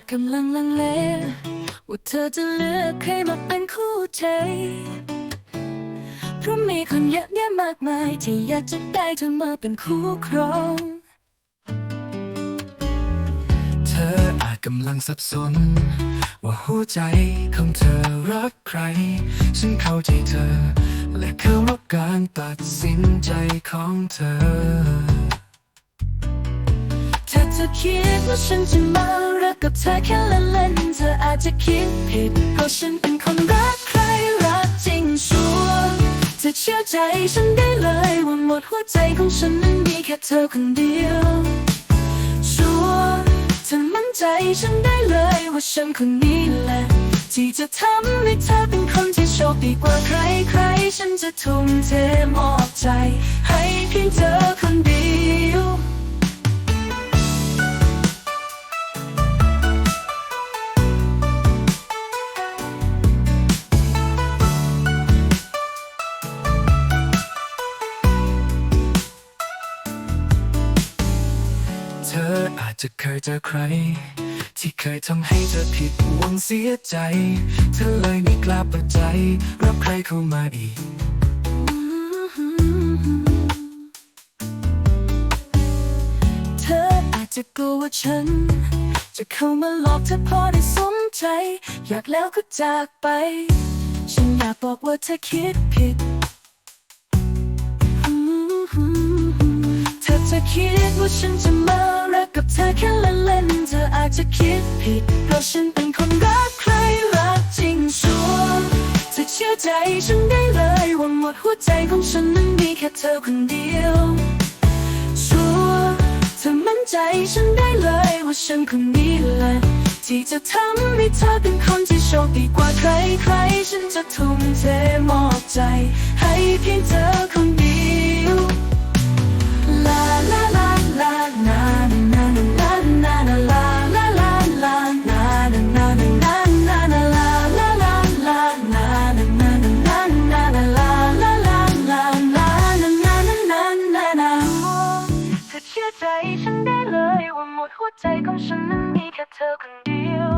จกำลังลังเลว่าเธอจะเลือกใครมาเป็นคู่ใจ เพราะมีคนเยอะแยะมากมาย ที่อยากจะได้เธอมาเป็นคู่ครอง เธออาจกำลังสับสน ว่าหัวใจของเธอรักใคร ฉันเข้าใจเธอ และเคารพการตัดสินใจของเธอ เธอคิดว่าฉันจะมารักกับเธอแค่เล่นๆเธออาจจะคิดผิดเพราะฉันเป็นคนรักใครรักจริงชัวร์เธอเชื่อใจฉันได้เลยว่าหมดหัวใจของฉันนั้นมีแค่เธอคนเดียวชัวร์เธอมั่นใจฉันได้เลยว่าฉันคนนี้แหละที่จะทำให้เธอเป็นคนที่โชคดีกว่าใครใครๆฉันจะทุ่มเทมอบใจ ให้เพียงเธอ ออาจจะเคยเจอใคร ที่เคยทำให้เธอผิดหวังเสียใจ เธอเลยไม่กล้าเปิดใจ รับใครเข้ามาอีก เธออาจจะกลัวว่าฉัน จะเข้ามาหลอกเธอพอได้สมใจ อยากแล้วก็จากไป ฉันอยากบอกว่าเธอคิดผิดถ้าเธอคิดว่าฉันจะมา แค่เล่นๆเธออาจจะคิดผิด เพราะฉันเป็นคนรักใครรักจริงชัวร์เธอเชื่อใจฉันได้เลยว่าหมดหัวใจของฉันนั้นมีแค่เธอคนเดียว ชัวร์เธอมั่นใจฉันได้เลยว่าฉันคนนี้แหละที่จะทำให้เธอเป็นคนที่โชคดีกว่าใครใครๆฉันจะทุ่มเทมอบใจ ให้เพียงเธอคนเดียว ดหัวใจของฉันนั้นมีแค่เธอคนเดียว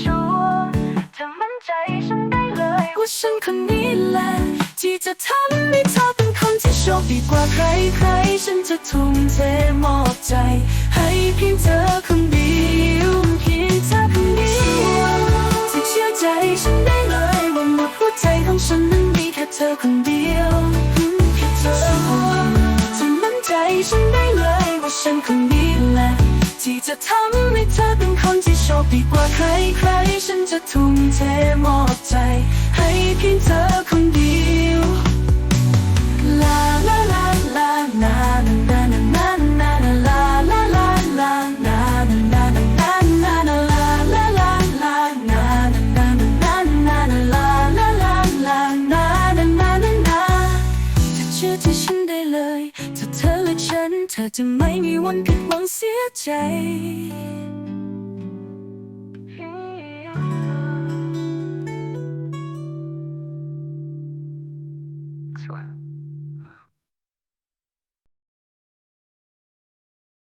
ชัวร์เธอมั่นใจฉันได้เลยว่าฉันคนนี้แหละที่จะทำให้เธอเป็นคนที่โชคดีกว่าใครใครๆฉันจะทุ่มเทมอบใจ ให้เพียงเธอคนเดียวเพียงเธอคนเดียวที่เชื่อใจฉันได้เลยว่าหมดหัวใจของฉันนั้นมีแค่เธอคนเดียวแค่เธอเธอมั่นใจฉันได้เลยว่าฉันคนนี้แหละที่ จะทำให้เธอเป็นคนที่โชคดีกว่าใครใครฉันจะทุ่มเทมอบใจ ให้เพียงเธอ ธอจะไม่มีวันผิดหวังเสียใจ Sure.